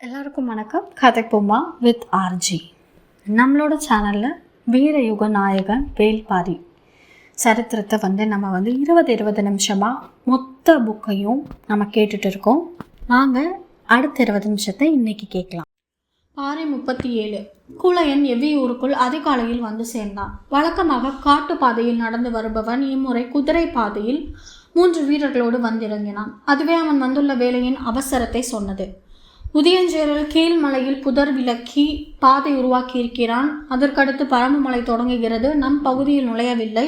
எல்லாருக்கும் வணக்கம். கதை கதைப்போமா வித் ஆர்ஜி நம்மளோட சேனலில் வீரயுக நாயகன் வேல்பாரி சரித்திரத்தை வந்து நம்ம வந்து இருபது இருபது நிமிஷமாக மொத்த புக்கையும் நம்ம கேட்டுட்டு இருக்கோம். வாங்க அடுத்த இருபது நிமிஷத்தை இன்னைக்கு கேட்கலாம். பாரி முப்பத்தி ஏழு. குளையன் எவ்வியூருக்குள் அதிகாலையில் வந்து சேர்ந்தான். வழக்கமாக காட்டு பாதையில் நடந்து வருபவன் இம்முறை குதிரை பாதையில் மூன்று வீரர்களோடு வந்திறங்கினான். அதுவே அவன் வந்துள்ள வேலையின் அவசரத்தை சொன்னது. உதயஞ்சேரல் கீழ்மலையில் புதர் விலக்கி பாதை உருவாக்கியிருக்கிறான். அதற்கடுத்து பரம்பு மலை தொடங்குகிறது. நம் பகுதியில் நுழையவில்லை.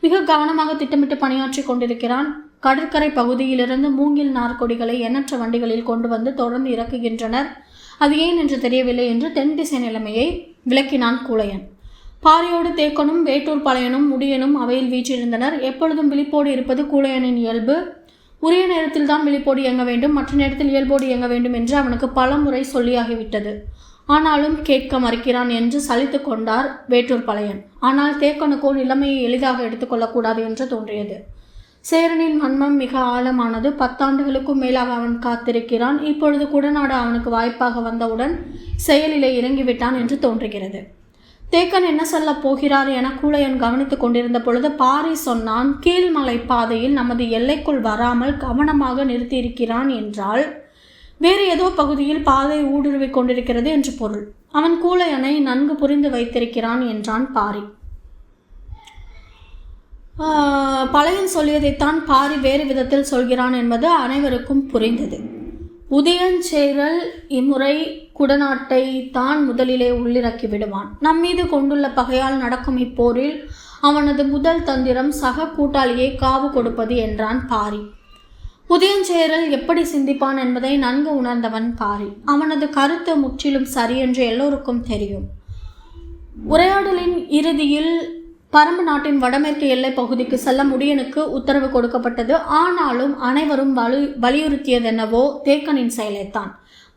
மிக கவனமாக திட்டமிட்டு பணியாற்றி கொண்டிருக்கிறான். கடற்கரை பகுதியிலிருந்து மூங்கில் நார்கொடிகளை எண்ணற்ற வண்டிகளில் கொண்டு வந்து தொடர்ந்து இறக்குகின்றனர். அது ஏன் என்று தெரியவில்லை என்று தென் திசை நிலைமையை விளக்கினான் கூழையன் பாரியோடு தேக்கனும் வேட்டூர் பழையனும் முடியனும் அவையில் வீற்றிருந்தனர். எப்பொழுதும் விழிப்போடு இருப்பது கூழையனின் இயல்பு. உரிய நேரத்தில் தான் விழிப்போடு இயங்க வேண்டும் மற்ற நேரத்தில் இயல்போடு இயங்க வேண்டும் என்று அவனுக்கு பல முறை சொல்லியாகிவிட்டது. ஆனாலும் கேட்க மறுக்கிறான் என்று சலித்து கொண்டார் வேட்டூர் பழையன். ஆனால் தேக்கனுக்கோ நிலைமையை எளிதாக எடுத்துக்கொள்ளக்கூடாது என்று தோன்றியது. சேரனின் மன்மம் மிக ஆழமானது. பத்தாண்டுகளுக்கும் மேலாக அவன் காத்திருக்கிறான். இப்பொழுது குடநாடு அவனுக்கு வாய்ப்பாக வந்தவுடன் செயலிலே இறங்கிவிட்டான் என்று தோன்றுகிறது. தேக்கன் என்ன சொல்ல போகிறார் என கூழையன் கவனித்துக் கொண்டிருந்த பொழுது பாரி சொன்னான் கீழ்மலை பாதையில் நமது எல்லைக்குள் வராமல் கவனமாக நிறுத்தியிருக்கிறான் என்றால் வேறு ஏதோ பகுதியில் பாதை ஊடுருவிக் கொண்டிருக்கிறது என்று பொருள். அவன் கூழையனை நன்கு புரிந்து வைத்திருக்கிறான் என்றான் பாரி. பழையன் சொல்லியதைத்தான் பாரி வேறு விதத்தில் சொல்கிறான் என்பது அனைவருக்கும் புரிந்தது. உதயஞ்சேரல் இம்முறை குடநாட்டை தான் முதலிலே உள்ளிறக்கி விடுவான். நம் மீது கொண்டுள்ள பகையால் நடக்கும் இப்போரில் அவனது முதல் தந்திரம் சக கூட்டாளியை காவு கொடுப்பது என்றான் பாரி. உதயஞ்சேரல் எப்படி சிந்திப்பான் என்பதை நன்கு உணர்ந்தவன் பாரி. அவனது கருத்து முற்றிலும் சரி என்று எல்லோருக்கும் தெரியும். உரையாடலின் இறுதியில் பரம்பு நாட்டின் வடமேற்கு எல்லை பகுதிக்கு செல்ல முடியனுக்கு உத்தரவு கொடுக்கப்பட்டது. ஆனாலும் அனைவரும் வலு வலியுறுத்தியதென்னவோ தேக்கனின் செயலைத்தான்.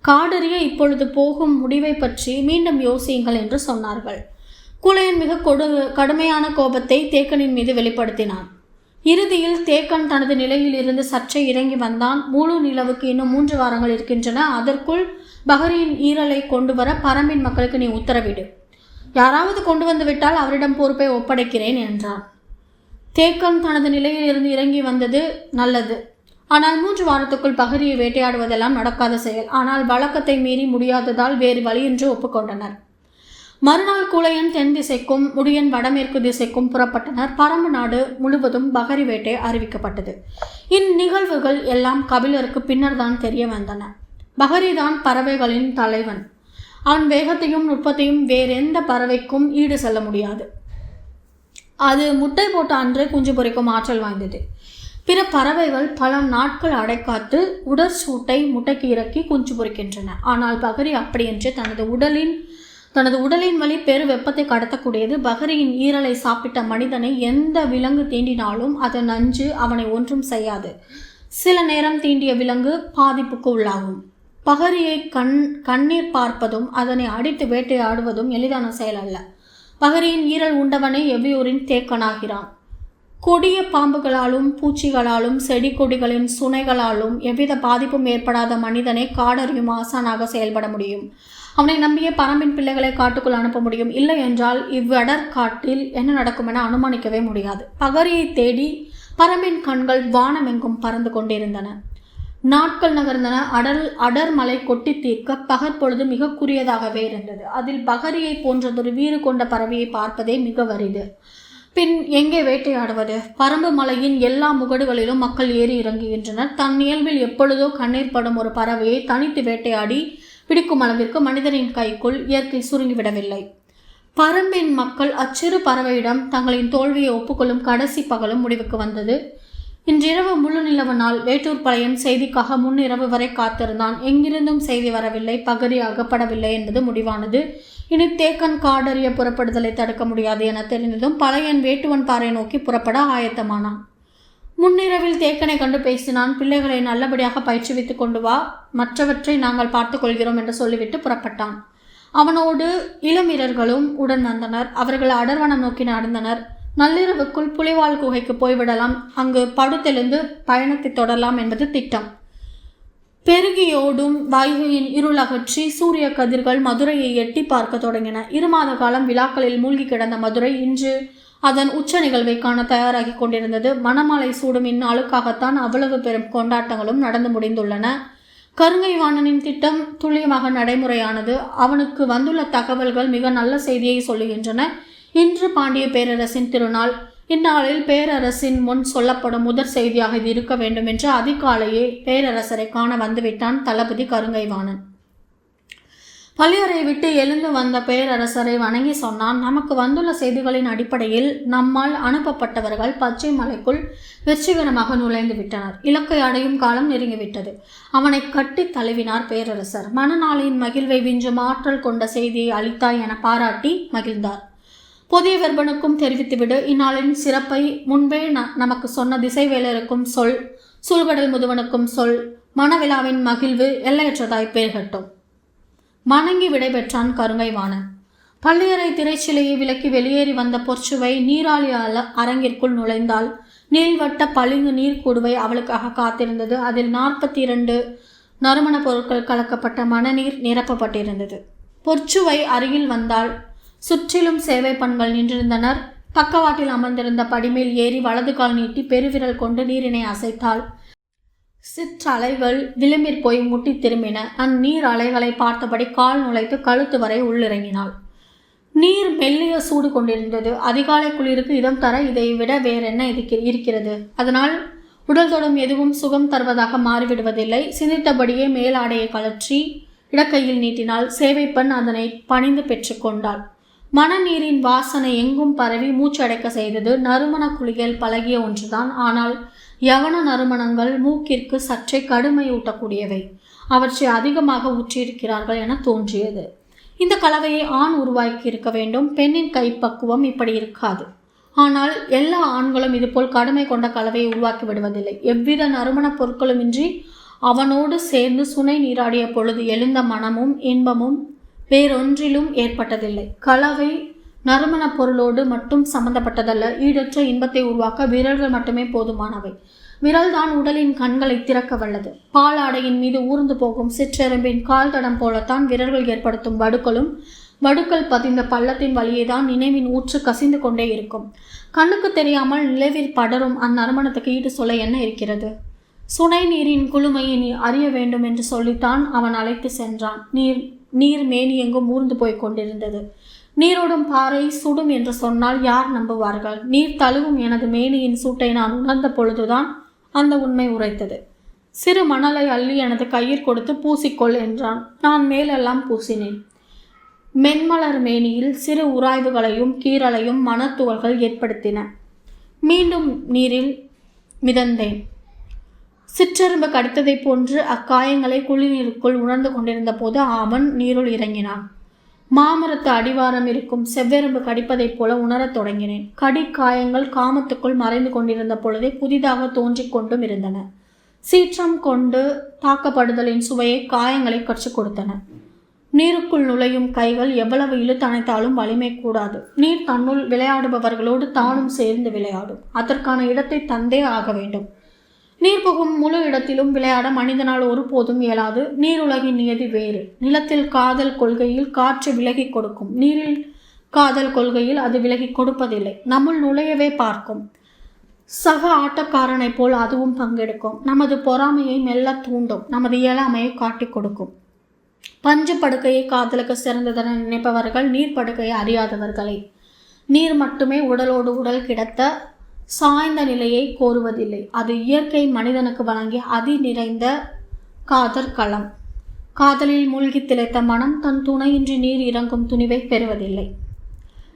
காடறிய இப்பொழுது போகும் முடிவை பற்றி மீண்டும் யோசியுங்கள் என்று சொன்னார்கள். குலையன் மிக கொடு கடுமையான கோபத்தை தேக்கனின் மீது வெளிப்படுத்தினான். இறுதியில் தேக்கன் தனது நிலையில் இருந்து சற்றே இறங்கி வந்தான். முழு நிலவுக்கு இன்னும் மூன்று வாரங்கள் இருக்கின்றன. அதற்குள் பஹரியின் ஈரலை கொண்டு வர பரம்பின் மக்களுக்கு நீ உத்தரவிடு. யாராவது கொண்டு வந்து விட்டால் அவரிடம் பொறுப்பை ஒப்படைக்கிறேன் என்றான் தேக்கன் தனது நிலையில் இருந்து இறங்கி வந்தது நல்லது. ஆனால் மூன்று வாரத்துக்குள் பகரியை வேட்டையாடுவதெல்லாம் நடக்காத செயல். ஆனால் வழக்கத்தை மீறி முடியாததால் வேறு வழியின்றி ஒப்புக்கொண்டனர். மறுநாள் குளையன் தென் திசைக்கும் முடியன் வடமேற்கு திசைக்கும் புறப்பட்டனர். பரம்பு நாடு முழுவதும் பகரி வேட்டை அறிவிக்கப்பட்டது. இந்நிகழ்வுகள் எல்லாம் கபிலருக்கு பின்னர் தான் தெரிய வந்தன. பகரிதான் பறவைகளின் தலைவன். அவன் வேகத்தையும் நுட்பத்தையும் வேறெந்த பறவைக்கும் ஈடு செல்ல முடியாது. அது முட்டை போட்ட அன்று குஞ்சு பொரிக்கும் ஆற்றல் வாய்ந்தது. பிற பறவைகள் பல நாட்கள் அடைக்காத்து உடற்சூட்டை முட்டைக்கு இறக்கி குஞ்சு பொரிக்கின்றன ஆனால் பகரி அப்படியென்று தனது உடலின் தனது உடலின் வழி பெரு வெப்பத்தை கடத்தக்கூடியது. பகரியின் ஈரலை சாப்பிட்ட மனிதனை எந்த விலங்கு தீண்டினாலும் அதன் நஞ்சு அவனை ஒன்றும் செய்யாது. சில நேரம் தீண்டிய விலங்கு பாதிப்புக்கு உள்ளாகும். பகரியை கண் கண்ணீர் பார்ப்பதும் அதனை அடித்து வேட்டையாடுவதும் எளிதான செயல் அல்ல. பகரியின் ஈரல் உண்டவனே எவ்வியூரின் தேக்கனாகிறான். கொடிய பாம்புகளாலும் பூச்சிகளாலும் செடி கொடிகளின் சுனைகளாலும் எவ்வித பாதிப்பும் ஏற்படாத மனிதனை காடறியும் ஆசானாக செயல்பட முடியும். அவனை நம்பிய பரம்பின் பிள்ளைகளை காட்டுக்குள் அனுப்ப முடியும். இல்லை என்றால் இவ்வடர் காட்டில் என்ன நடக்கும் என அனுமானிக்கவே முடியாது. பகரியை தேடி பரம்பின் கண்கள் வானமெங்கும் பறந்து கொண்டிருந்தன. நாட்கள் நகர்ந்தன. அடல் அடர் மலை கொட்டி தீர்க்க பகற்பொழுது மிக குறியதாகவே இருந்தது. அதில் பகரியை போன்றதொரு வீறு கொண்ட பறவையை பார்ப்பதே மிக வரிது. பின் எங்கே வேட்டையாடுவது? பரம்பு மலையின் எல்லா முகடுகளிலும் மக்கள் ஏறி இறங்குகின்றனர். தன் இயல்பில் எப்பொழுதோ கண்ணீர் படும் ஒரு பறவையை தனித்து வேட்டையாடி பிடிக்கும் அளவிற்கு மனிதனின் கைக்குள் இயற்கை சுருங்கிவிடவில்லை. பரம்பின் மக்கள் அச்சிறு பறவையிடம் தங்களின் தோல்வியை ஒப்புக்கொள்ளும் கடைசி பகலும் முடிவுக்கு வந்தது. இன்றிரவு முழு நிலவு நாள் வேட்டூர் பழையன் செய்திக்காக முன்னிரவு வரை காத்திருந்தான். எங்கிருந்தும் செய்தி வரவில்லை பகரி அகப்படவில்லை என்பது முடிவானது. இனி தேக்கன் காடறிய புறப்படுதலை தடுக்க முடியாது என தெரிந்ததும் பழையன் வேட்டுவன் பாறை நோக்கி புறப்பட ஆயத்தமானான். முன்னிரவில் தேக்கனை கண்டு பேசினான் பிள்ளைகளை நல்லபடியாக பயிற்றுவித்துக் கொண்டு வா மற்றவற்றை நாங்கள் பார்த்துக்கொள்கிறோம் என்று சொல்லிவிட்டு புறப்பட்டான். அவனோடு இளம் வீரர்களும் உடன் வந்தனர். அவர்கள் அடர்வனம் நோக்கி நடந்தனர் நள்ளிரவுக்குள் புலிவால் குகைக்கு போய்விடலாம். அங்கு படுத்தெழுந்து பயணத்தை தொடரலாம் என்பது திட்டம். பெருகியோடும் வைகையின் இருளகற்றி சூரிய கதிர்கள் மதுரையை எட்டி பார்க்க தொடங்கின. இருமாத காலம் விழாக்களில் மூழ்கி கிடந்த மதுரை இன்று அதன் உச்ச நிகழ்வை காண தயாராகி கொண்டிருந்தது. மணமாலை சூடும் இந்நாளுக்காகத்தான் அவ்வளவு பெரும் கொண்டாட்டங்களும் நடந்து முடிந்துள்ளன. கருங்கை வாணனின் திட்டம் துல்லியமாக நடைமுறையானது. அவனுக்கு வந்துள்ள தகவல்கள் மிக நல்ல செய்தியை சொல்லுகின்றன. இன்று பாண்டிய பேரரசின் திருநாள். இந்நாளில் பேரரசின் முன் சொல்லப்படும் முதற் செய்தியாக இது இருக்க வேண்டும் என்று அதிகாலையே பேரரசரை காண வந்துவிட்டான் தளபதி கருங்கைவாணன். பள்ளியறை விட்டு எழுந்து வந்த பேரரசரை வணங்கி சொன்னான் நமக்கு வந்துள்ள செய்திகளின் அடிப்படையில் நம்மால் அனுப்பப்பட்டவர்கள் பச்சை மலைக்குள் வெற்றிகரமாக நுழைந்து விட்டனர். இலக்கை அடையும் காலம் நெருங்கிவிட்டது. அவனை கட்டி தழுவினார் பேரரசர். மனநாளின் மகிழ்வை விஞ்சும் ஆற்றல் கொண்ட செய்தியை அளித்தாய் என பாராட்டி மகிழ்ந்தார். புதிய வெர்பனுக்கும் தெரிவித்துவிடு. இந்நாளின் சிறப்பை முன்பே ந நமக்கு சொன்ன திசைவேலருக்கும் சொல் சுல்கடல் முதுவனுக்கும் சொல் மணவிழாவின் மகிழ்வு எல்லையற்றதாய் பெருகட்டும் மணங்கி விடைபெற்றான் கருங்கைவாணன் பள்ளியறை திரைச்சிலையை விலக்கி வெளியேறி வந்த பொற்சுவை நீராளி அல அரங்கிற்குள் நுழைந்தாள் நீள்வட்ட பளிங்கு நீர்க்கூடுவை அவளுக்காக காத்திருந்தது. அதில் நாற்பத்தி இரண்டு நறுமணப் பொருட்கள் கலக்கப்பட்ட மணநீர் நிரப்பப்பட்டிருந்தது. பொற்சுவை அருகில் வந்தாள் சுற்றிலும் சேவை பண்கள் நின்றிருந்தனர். பக்கவாட்டில் அமர்ந்திருந்த படிமேல் ஏறி வலது கால் நீட்டி பெருவிரல் கொண்டு நீரினை அசைத்தாள். சிற்றலைகள் விளிம்பிற் போய் முட்டி திரும்பின. அந்நீர் அலைகளை பார்த்தபடி கால் நுழைத்து கழுத்து வரை உள்ளிறங்கினாள். நீர் மெல்லிய சூடு கொண்டிருந்தது. அதிகாலை குளிருக்கு இதம் தர இதை விட வேறென்ன இருக்கிறது? அதனால் உடல் தொடும் எதுவும் சுகம் தருவதாக மாறிவிடுவதில்லை. சிந்தித்தபடியே மேலாடையை கழற்றி இடக்கையில் நீட்டினால் சேவை பெண் அதனை பணிந்து பெற்றுக்கொண்டாள் மணநீரின் வாசனை எங்கும் பரவி மூச்சடைக்க செய்தது நறுமண குளியல் பழகிய ஒன்றுதான். ஆனால் யவன நறுமணங்கள் மூக்கிற்கு சற்றே கடுமையூட்டக்கூடியவை அவற்றை அதிகமாக ஊற்றியிருக்கிறார்கள் என தோன்றியது. இந்த கலவையை ஆண் உருவாக்கி இருக்க வேண்டும். பெண்ணின் கைப்பக்குவம் இப்படி இருக்காது. ஆனால் எல்லா ஆண்களும் இதுபோல் கடுமை கொண்ட கலவையை உருவாக்கி விடுவதில்லை. எவ்வித நறுமணப் பொருட்களுமின்றி அவனோடு சேர்ந்து சுனை நீராடிய பொழுது எழுந்த மனமும் இன்பமும் வேறொன்றிலும் ஏற்பட்டதில்லை. கலவை நறுமணப் பொருளோடு மட்டும் சம்பந்தப்பட்டதல்ல. ஈடற்ற இன்பத்தை உருவாக்க விரல்கள் மட்டுமே போதுமானவை. விரல்தான் உடலின் கண்களை திறக்க வல்லது. பாலாடையின் மீது ஊர்ந்து போகும் சிற்றெரும்பின் கால் தடம் போலத்தான் விரல்கள் ஏற்படுத்தும் வடுக்களும் வடுக்கள் பதிந்த பள்ளத்தின் வழியேதான் நினைவின் ஊற்று கசிந்து கொண்டே இருக்கும். கண்ணுக்கு தெரியாமல் நிலவில் படரும் அந்நறுமணத்துக்கு ஈடு சொல்ல என்ன இருக்கிறது? சுனை நீரின் குளுமையை நீ அறிய வேண்டும் என்று சொல்லித்தான் அவன் அழைத்து சென்றான். நீர் நீர் மேனி எங்கும் ஊர்ந்து போய் கொண்டிருந்தது. நீரோடும் பாறை சுடும் என்று சொன்னால் யார் நம்புவார்கள்? நீர் தழுவும் எனது மேனியின் சூட்டை நான் உணர்ந்த பொழுதுதான் அந்த உண்மை உரைத்தது. சிறு மணலை அள்ளி எனது கயிர் கொடுத்து பூசிக்கொள் என்றான். நான் மேலெல்லாம் பூசினேன். மென்மலர் மேனியில் சிறு உராய்வுகளையும் கீறலையும் மனத்துவல்கள் ஏற்படுத்தின. மீண்டும் நீரில் மிதந்தேன். சிற்றெரும்பு கடித்ததைப் போன்று அக்காயங்களை குளிநீருக்குள் உணர்ந்து கொண்டிருந்த போது அவன் நீருள் இறங்கினான். மாமரத்து அடிவாரம் இருக்கும் செவ்வெரும்பு கடிப்பதைப் போல உணரத் தொடங்கினேன். கடிக்காயங்கள் காமத்துக்குள் மறைந்து கொண்டிருந்த பொழுதே புதிதாக தோன்றிக் கொண்டும் இருந்தன. சீற்றம் கொண்டு தாக்கப்படுதலின் சுவையை காயங்களை கற்றுக் கொடுத்தன. நீருக்குள் நுழையும் கைகள் எவ்வளவு இழுத்தணைத்தாலும் வலிமை கூடாது. நீர் தன்னுள் விளையாடுபவர்களோடு தானும் சேர்ந்து விளையாடும். அதற்கான இடத்தை தந்தே ஆக வேண்டும். நீர் புகும் முழு இடத்திலும் விளையாட மனிதனால் ஒருபோதும் இயலாது. நீருலகின் நியதி வேறு. நிலத்தில் காதல் கொள்கையில் காற்று விலகி கொடுக்கும். நீரில் காதல் கொள்கையில் அது விலகி கொடுப்பதில்லை. நம்முள் நுழையவே பார்க்கும். சக ஆட்டக்காரனைப் போல் அதுவும் பங்கெடுக்கும். நமது பொறாமையை மெல்ல தூண்டும். நமது இயலாமையை காட்டிக் கொடுக்கும். பஞ்சு படுக்கையை காதலுக்கு சிறந்ததென நினைப்பவர்கள் நீர் படுக்கையை அறியாதவர்களே. நீர் மட்டுமே உடலோடு உடல் கிடத்த சாய்ந்த நிலையை கோருவதில்லை. அது இயற்கை மனிதனுக்கு வழங்கிய அதி நிறைந்த காதற் களம். காதலில் மூழ்கி திளைத்த மனம் தன் துணையின்றி நீர் இறங்கும் துணிவை பெறுவதில்லை.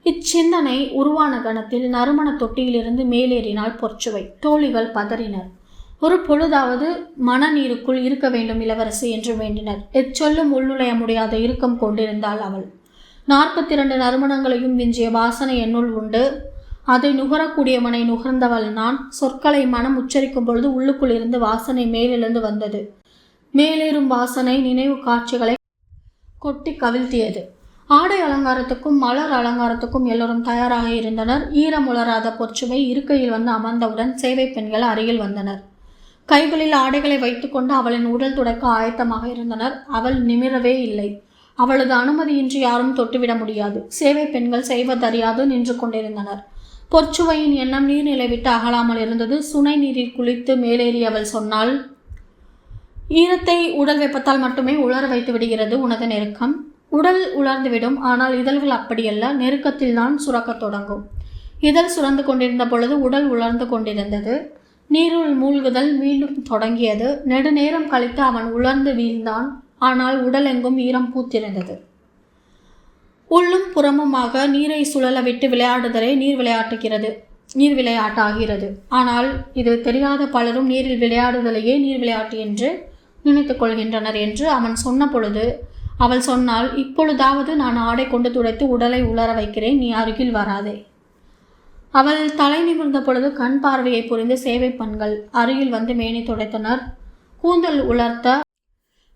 இச்சிந்தனை உருவான கணத்தில் நறுமண தொட்டியிலிருந்து மேலேறினால் பொற்சுவை. தோழிகள் பதறினர். ஒரு பொழுதாவது மனநீருக்குள் இருக்க வேண்டும் இளவரசி என்று வேண்டினர். எச்சொல்லும் உள்நுழைய முடியாத இறுக்கம் கொண்டிருந்தாள் அவள். நாற்பத்தி இரண்டு நறுமணங்களையும் விஞ்சிய வாசனை என்னுள் உண்டு. அதை நுகரக்கூடியவனை நுகர்ந்தவள் நான். சொற்களை மனம் உச்சரிக்கும் பொழுது உள்ளுக்குள் இருந்து வாசனை மேலிருந்து வந்தது. மேலேறும் வாசனை நினைவு காட்சிகளை கொட்டி கவிழ்த்தியது. ஆடை அலங்காரத்துக்கும் மலர் அலங்காரத்துக்கும் எல்லோரும் தயாராக இருந்தனர். ஈரம் உலராத பொற்சுவை இருக்கையில் வந்து அமர்ந்தவுடன் சேவை பெண்கள் அருகில் வந்தனர். கைகளில் ஆடைகளை வைத்துக்கொண்டு அவளின் உடல் துடைக்க ஆயத்தமாக இருந்தனர். அவள் நிமிரவே இல்லை. அவளது அனுமதியின்றி யாரும் தொட்டுவிட முடியாது. சேவை பெண்கள் செய்வதறியாது நின்று கொண்டிருந்தனர். பொற்சுவையின் எண்ணம் நீர்நிலை விட்டு அகலாமல் இருந்தது. சுனை நீரில் குளித்து மேலேறி அவள் சொன்னாள் ஈரத்தை உடல் வெப்பத்தால் மட்டுமே உலர வைத்து விடுகிறது உனது நெருக்கம். உடல் உலர்ந்துவிடும் ஆனால் இதழ்கள் அப்படியல்ல. நெருக்கத்தில் தான் சுரக்கத் தொடங்கும். இதழ் சுரந்து கொண்டிருந்த பொழுது உடல் உலர்ந்து கொண்டிருந்தது. நீருள் மூழ்குதல் மீண்டும் தொடங்கியது. நெடுநேரம் கழித்து அவன் உலர்ந்து வீழ்ந்தான். ஆனால் உடல் எங்கும் ஈரம் பூத்திருந்தது. உள்ளும் புறமுமாக நீரை சுழல விட்டு விளையாடுதலே நீர் விளையாட்டுகிறது. நீர் விளையாட்டாகிறது. ஆனால் இது தெரியாத பலரும் நீரில் விளையாடுதலையே நீர் விளையாட்டு என்று நினைத்துக் கொள்கின்றனர் என்று அவன் சொன்ன பொழுது அவள் சொன்னால் இப்பொழுதாவது நான் ஆடை கொண்டு துடைத்து உடலை உலர வைக்கிறேன் நீ அருகில் வராதே. அவள் தலை நிமிர்ந்த பொழுது கண் பார்வையை புரிந்து சேவை பெண்கள் அருகில் வந்து மேனி துடைத்தனர். கூந்தல் உலர்த்த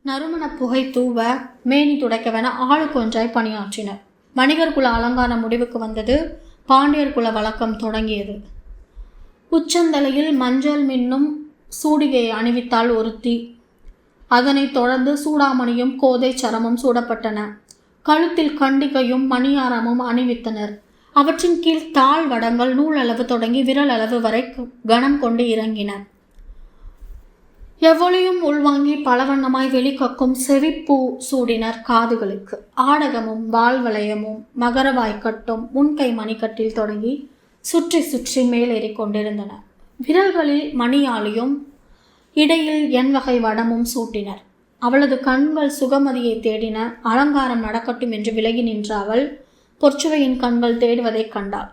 நறுமண புகை தூவ மேனி துடைக்கவென ஆளுக்கொன்றாய் பணியாற்றினர். வணிகர் குல அலங்காரம் முடிவுக்கு வந்தது பாண்டியர் குல வழக்கம் தொடங்கியது. உச்சந்தலையில் மஞ்சள் மின்னும் சூடிகையை அணிவித்தாள் ஒருத்தி. அதனைத் தொடர்ந்து சூடாமணியும் கோதை சரமும் சூடப்பட்டன. கழுத்தில் கண்டிகையும் மணியாரமும் அணிவித்தனர். அவற்றின் கீழ் தாழ் வடங்கள் நூலளவு தொடங்கி விரல் அளவு வரை கனம் கொண்டு இறங்கின. எவ்வளையும் உள்வாங்கி பலவண்ணமாய் வெளிக்கக்கும் செவிப்பூ சூடினர் காதுகளுக்கு. ஆடகமும் வால்வளையமும் மகரவாய்க்கட்டும் முன்கை மணிக்கட்டில் தொடங்கி சுற்றி சுற்றி மேலேறி கொண்டிருந்தன. விரல்களில் மணியாளியும் இடையில் என் வகை வடமும் சூட்டினர். அவளது கண்கள் சுகமதியை தேடின அலங்காரம் நடக்கட்டும் என்று விலகி நின்ற அவள் பொற்சுவையின் கண்கள் தேடுவதைக் கண்டாள்.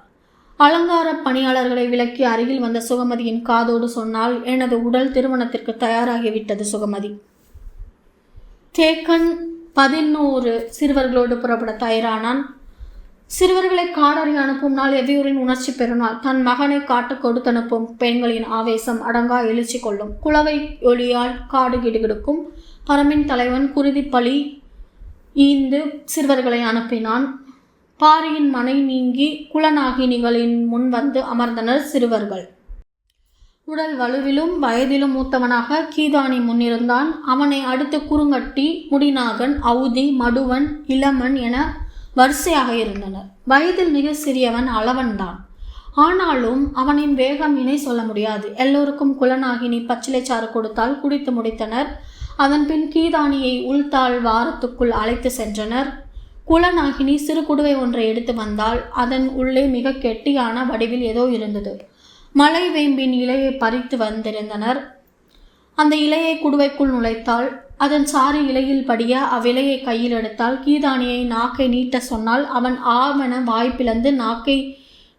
அலங்கார பணியாளர்களை விலக்கி அருகில் வந்த சுகமதியின் காதோடு சொன்னால் எனது உடல் திருமணத்திற்கு தயாராகிவிட்டது சுகமதி. தேக்கன் பதினோரு சிறுவர்களோடு புறப்பட தயாரானான். சிறுவர்களை காடறி அனுப்பும் நாள் எவ்வியூரின் உணர்ச்சி பெருநாள். தன் மகனை காட்டு கொடுத்தனுப்பும் பெண்களின் ஆவேசம் அடங்கா எழுச்சி கொள்ளும். குளவை ஒளியால் காடு கிடுகிடுக்கும். பரமின் தலைவன் குருதி பழி ஈந்து சிறுவர்களை அனுப்பினான். பாரியின் மனை நீங்கி குலநாகினிகளின் முன் வந்து அமர்ந்தனர் சிறுவர்கள். உடல் வலுவிலும் வயதிலும் மூத்தவனாக கீதானி முன்னிருந்தான். அவனை அடுத்து குறுங்கட்டி முடிநாகன் அவுதி மடுவன் இளமன் என வரிசையாக இருந்தனர். வயதில் மிக சிறியவன் அளவன்தான். ஆனாலும் அவனின் வேகம் இணை சொல்ல முடியாது. எல்லோருக்கும் குலநாகினி பச்சிலைச்சாறு கொடுத்தால் குடித்து முடித்தனர். அதன்பின் கீதானியை உள்தாள் வாரத்துக்குள் அழைத்து சென்றனர். குலநாகினி சிறு குடுவை ஒன்றை எடுத்து வந்தால் அதன் உள்ளே மிக கெட்டியான வடிவில் ஏதோ இருந்தது. மலை வேம்பின் இலையை பறித்து வந்திருந்தனர். அந்த இலையை குடுவைக்குள் நுழைத்தால் அதன் சாறு இலையில் படிய அவ்விலையை கையில் எடுத்தால் கீதானியை நாக்கை நீட்ட சொன்னால் அவன் ஆவன வாய்ப்பிழந்து நாக்கை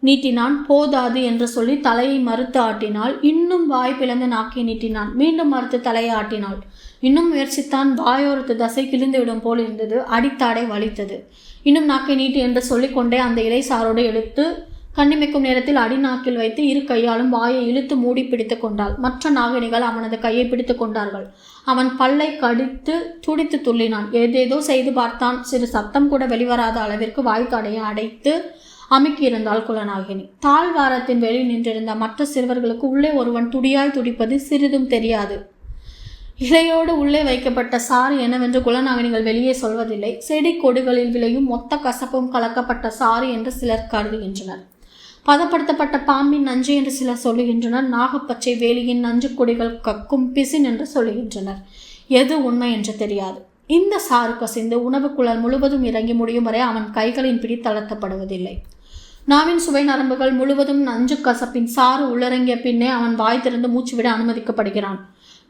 நீட்டினான். போதாது என்று சொல்லி தலையை மறுத்து ஆட்டினாள். இன்னும் வாய்ப்பிழந்து நாக்கை நீட்டினான். மீண்டும் மறுத்து தலையை ஆட்டினாள். இன்னும் முயற்சித்தான் வாயோரத்து தசை கிழிந்துவிடும் போல் இருந்தது. அடித்தாடை வலித்தது. இன்னும் நாக்கை நீட்டு என்று சொல்லிக்கொண்டே அந்த இலை சாரோடு எடுத்து கண்ணிமைக்கும் நேரத்தில் அடிநாக்கில் வைத்து இரு கையாலும் வாயை இழுத்து மூடி பிடித்து கொண்டாள். மற்ற நாகினிகள் அவனது கையை பிடித்து கொண்டார்கள். அவன் பல்லை கடித்து துடித்து துள்ளினான். ஏதேதோ செய்து பார்த்தான். சிறு சத்தம் கூட வெளிவராத அளவிற்கு வாய்க்காடையை அடைத்து அமுக்கியிருந்தாள் குலநாகினி. தாழ்வாரத்தின் வெளி நின்றிருந்த மற்ற சிறுவர்களுக்கு உள்ளே ஒருவன் துடியாய் துடிப்பது சிறிதும் தெரியாது. இலையோடு உள்ளே வைக்கப்பட்ட சாறு என்னவென்று குலநாகினிகள் வெளியே சொல்வதில்லை. செடி கொடிகளில் விளையும் மொத்த கசப்பும் கலக்கப்பட்ட சாறு என்று சிலர் கருதுகின்றனர். பதப்படுத்தப்பட்ட பாம்பின் நஞ்சு என்று சிலர் சொல்லுகின்றனர். நாகப்பச்சை வேலியின் நஞ்சு கொடிகள் கக்கும் பிசின் என்று சொல்லுகின்றனர். எது உண்மை என்று தெரியாது. இந்த சாறு கசிந்து உணவு குழல் முழுவதும் இறங்கி முடியும் வரை அவன் கைகளின் பிடி தளர்த்தப்படுவதில்லை. நாவின் சுவை நரம்புகள் முழுவதும் நஞ்சு கசப்பின் சாறு உள்ளிறங்கிய பின்னே அவன் வாய் திறந்து மூச்சுவிட அனுமதிக்கப்படுகிறான்.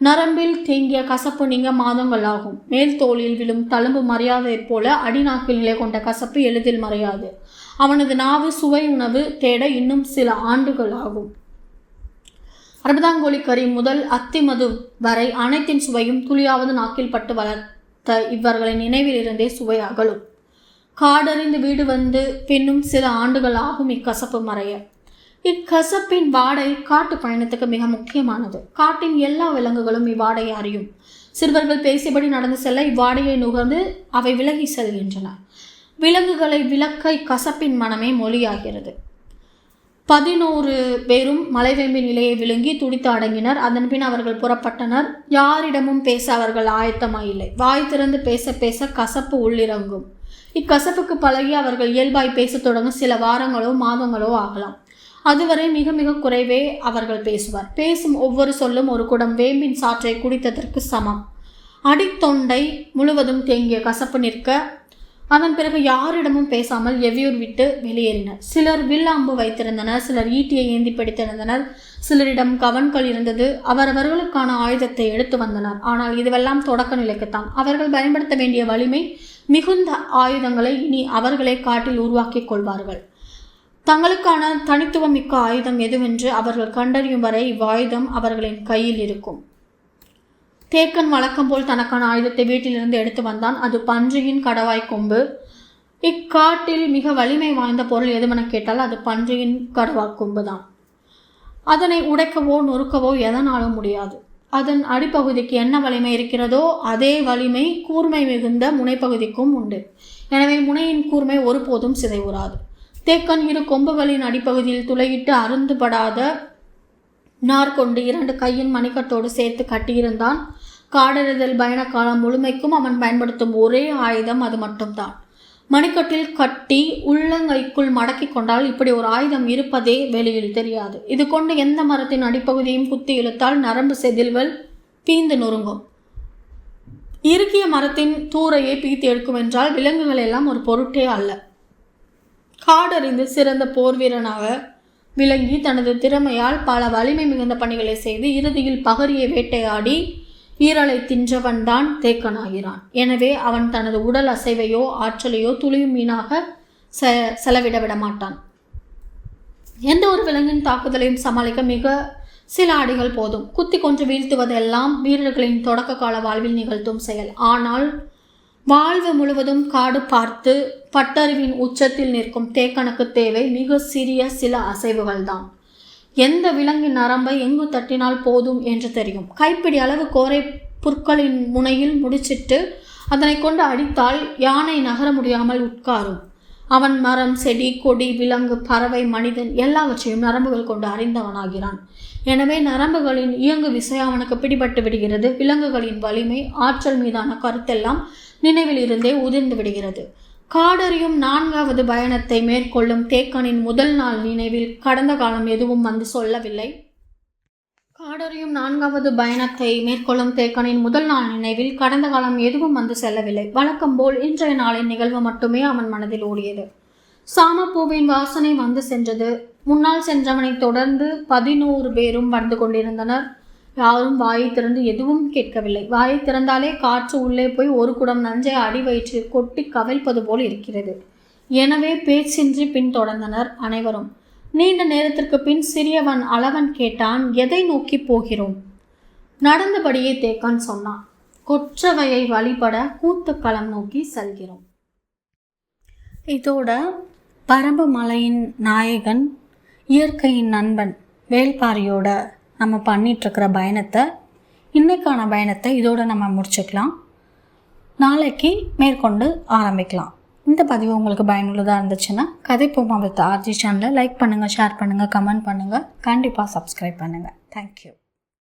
நரம்பில் தேங்கிய கசப்பு நீங்க மாதங்கள் ஆகும் மேல் தோளில் விழும் தழும்பு மறையாதைப் போல அடிநாக்கில் நிலை கொண்ட கசப்பு எளிதில் மறையாது. அவனது நாவு சுவை உணவு தேட இன்னும் சில ஆண்டுகள் ஆகும் அறுபதாங்கோழி கறி முதல் அத்திமது வரை அனைத்தின் சுவையும் துளியாவது நாக்கில் பட்டு வளர்த்த இவர்களின் நினைவில் இருந்தே சுவை அகலும். காடறிந்து வீடு வந்து பின்னும் சில ஆண்டுகள் ஆகும் இக்கசப்பு மறைய. இக்கசப்பின் வாடை காட்டு பயணத்துக்கு மிக முக்கியமானது. காட்டின் எல்லா விலங்குகளும் இவ்வாடையை அறியும். சிறுவர்கள் பேசியபடி நடந்து செல்ல இவ்வாடையை நுகர்ந்து அவை விலகி செல்கின்றன. விலங்குகளை விளக்க இக்கசப்பின் மனமே மொழியாகிறது. பதினோரு பேரும் மலைவேம்பி நிலையை விழுங்கி துடித்து அடங்கினர். அதன்பின் அவர்கள் புறப்பட்டனர். யாரிடமும் பேச அவர்கள் ஆயத்தமாயில்லை. வாய் திறந்து பேச பேச கசப்பு உள்ளிறங்கும். இக்கசப்புக்கு பழகி அவர்கள் இயல்பாய் பேசத் தொடங்க சில வாரங்களோ மாதங்களோ ஆகலாம். அதுவரை மிக மிக குறைவே அவர்கள் பேசுவார். பேசும் ஒவ்வொரு சொல்லும் ஒரு குடம் வேம்பின் சாற்றை குடித்ததற்கு சமம். அடித்தொண்டை முழுவதும் தேங்கிய கசப்பு நிற்க அதன் பிறகு யாரிடமும் பேசாமல் எவ்வியூர் விட்டு வெளியேறினர். சிலர் வில்லாம்பு வைத்திருந்தனர் சிலர் ஈட்டியை ஏந்தி பிடித்திருந்தனர் சிலரிடம் கவன்கள் இருந்தது அவரவர்களுக்கான ஆயுதத்தை எடுத்து வந்தனர். ஆனால் இதுவெல்லாம் தொடக்க நிலைக்குத்தான். அவர்கள் பயன்படுத்த வேண்டிய வலிமை மிகுந்த ஆயுதங்களை இனி அவர்களே காட்டில் உருவாக்கிக் கொள்வார்கள். தங்களுக்கான தனித்துவம் மிக்க ஆயுதம் எதுவென்று அவர்கள் கண்டறியும் வரை இவ்வாயுதம் அவர்களின் கையில் இருக்கும். தேக்கன் வழக்கம் போல் தனக்கான ஆயுதத்தை வீட்டிலிருந்து எடுத்து வந்தான். அது பன்றியின் கடவாய் கொம்பு. இக்காட்டில் மிக வலிமை வாய்ந்த பொருள் எதுவென கேட்டால் அது பன்றியின் கடவாய் கொம்பு தான் அதனை உடைக்கவோ நொறுக்கவோ எதனாலும் முடியாது. அதன் அடிப்பகுதிக்கு என்ன வலிமை இருக்கிறதோ அதே வலிமை கூர்மை மிகுந்த முனைப்பகுதிக்கும் உண்டு. எனவே முனையின் கூர்மை ஒருபோதும் சிதைவுறாது. தேக்கன் இரு கொம்புகளின் அடிப்பகுதியில் துளையிட்டு அருந்துபடாத நார் கொண்டு இரண்டு கையின் மணிக்கட்டோடு சேர்த்து கட்டியிருந்தான். காடறிதல் பயணக்காலம் முழுமைக்கும் அவன் பயன்படுத்தும் ஒரே ஆயுதம் அது மட்டும்தான். மணிக்கட்டில் கட்டி உள்ளங்கைக்குள் மடக்கி கொண்டால் இப்படி ஒரு ஆயுதம் இருப்பதே வெளியில் தெரியாது. இது கொண்டு எந்த மரத்தின் அடிப்பகுதியும் குத்தி இழுத்தால் நரம்பு செதில்கள் பீந்து நொறுங்கும். இறுக்கிய மரத்தின் தூரையை பீத்து எடுக்கும் என்றால் விலங்குகள் எல்லாம் ஒரு பொருட்டே அல்ல. காடறிந்து சிறந்த போர் வீரனாக விளங்கி தனது திறமையால் பல வலிமை மிகுந்த பணிகளை செய்து இறுதியில் பகரியை வேட்டையாடி ஈரலை தின்றவன்தான் தேக்கனாகிறான். எனவே அவன் தனது உடல் அசைவையோ ஆற்றலையோ துளியும் மீனாக செ செலவிட விட மாட்டான் எந்த ஒரு விலங்கின் தாக்குதலையும் சமாளிக்க மிக சில அடிகள் போதும். குத்தி கொன்று வீழ்த்துவதெல்லாம் வீரர்களின் தொடக்க கால வாழ்வில் நிகழ்த்தும் செயல். ஆனால் வாழ்வு முழுவதும் காடு பார்த்து பட்டறிவின் உச்சத்தில் நிற்கும் தேக்கனுக்கு தேவை மிக சிறிய சில அசைவுகள்தான். எந்த விலங்கின் நரம்பை எங்கு தட்டினால் போதும் என்று தெரியும். கைப்பிடி அளவு கோரை புற்களின் முனையில் முடிச்சிட்டு அதனை கொண்டு அடித்தால் யானை நகர முடியாமல் உட்காரும். அவன் மரம் செடி கொடி விலங்கு பறவை மனிதன் எல்லாவற்றையும் நரம்புகள் கொண்டு அறிந்தவனாகிறான். எனவே நரம்புகளின் இயங்கு விசை அவனுக்கு பிடிபட்டு விடுகிறது. விலங்குகளின் வலிமை ஆற்றல் மீதான கருத்தெல்லாம் நினைவில் இருந்தே உதிர்ந்து விடுகிறது. காடறியும் நான்காவது பயணத்தை மேற்கொள்ளும் தேக்கனின் முதல் நாள் நினைவில் கடந்த காலம் எதுவும் வந்து சொல்லவில்லை. காடறியும் நான்காவது பயணத்தை மேற்கொள்ளும் தேக்கனின் முதல் நாள் நினைவில் கடந்த காலம் எதுவும் வந்து செல்லவில்லை. வழக்கம் போல் இன்றைய நாளின் நிகழ்வு மட்டுமே அவன் மனதில் ஓடியது. சாமப்பூவின் வாசனை வந்து சென்றது. முன்னால் சென்றவனை தொடர்ந்து பதினோரு பேரும் வந்து கொண்டிருந்தனர். யாரும் வாயை திறந்து எதுவும் கேட்கவில்லை. வாயை திறந்தாலே காற்று உள்ளே போய் ஒரு குடம் நஞ்சை அடி வயிற்றில் கொட்டி கவிழ்ப்பது போல் இருக்கிறது. எனவே பேச்சின்றி பின்தொடர்ந்தனர் அனைவரும். நீண்ட நேரத்திற்கு பின் சிறியவன் அளவன் கேட்டான் எதை நோக்கி போகிறோம்? நடந்தபடியே தேக்கான் சொன்னான் கொற்றவையை வழிபட கூத்துக்களம் நோக்கி செல்கிறோம். இதோட பரம்பு மலையின் நாயகன் இயற்கையின் நண்பன் வேள்பாரியோட நம்ம பண்ணிகிட்ருக்கிற பயணத்தை இன்றைக்கான பயணத்தை இதோடு நம்ம முடிச்சுக்கலாம். நாளைக்கு மேற்கொண்டு ஆரம்பிக்கலாம். இந்த பதிவு உங்களுக்கு பயனுள்ளதாக இருந்துச்சுன்னா கதை போமா வித் ஆர்ஜி சேனலை லைக் பண்ணுங்கள் ஷேர் பண்ணுங்கள் கமெண்ட் பண்ணுங்கள் கண்டிப்பாக சப்ஸ்கிரைப் பண்ணுங்கள் தேங்க்யூ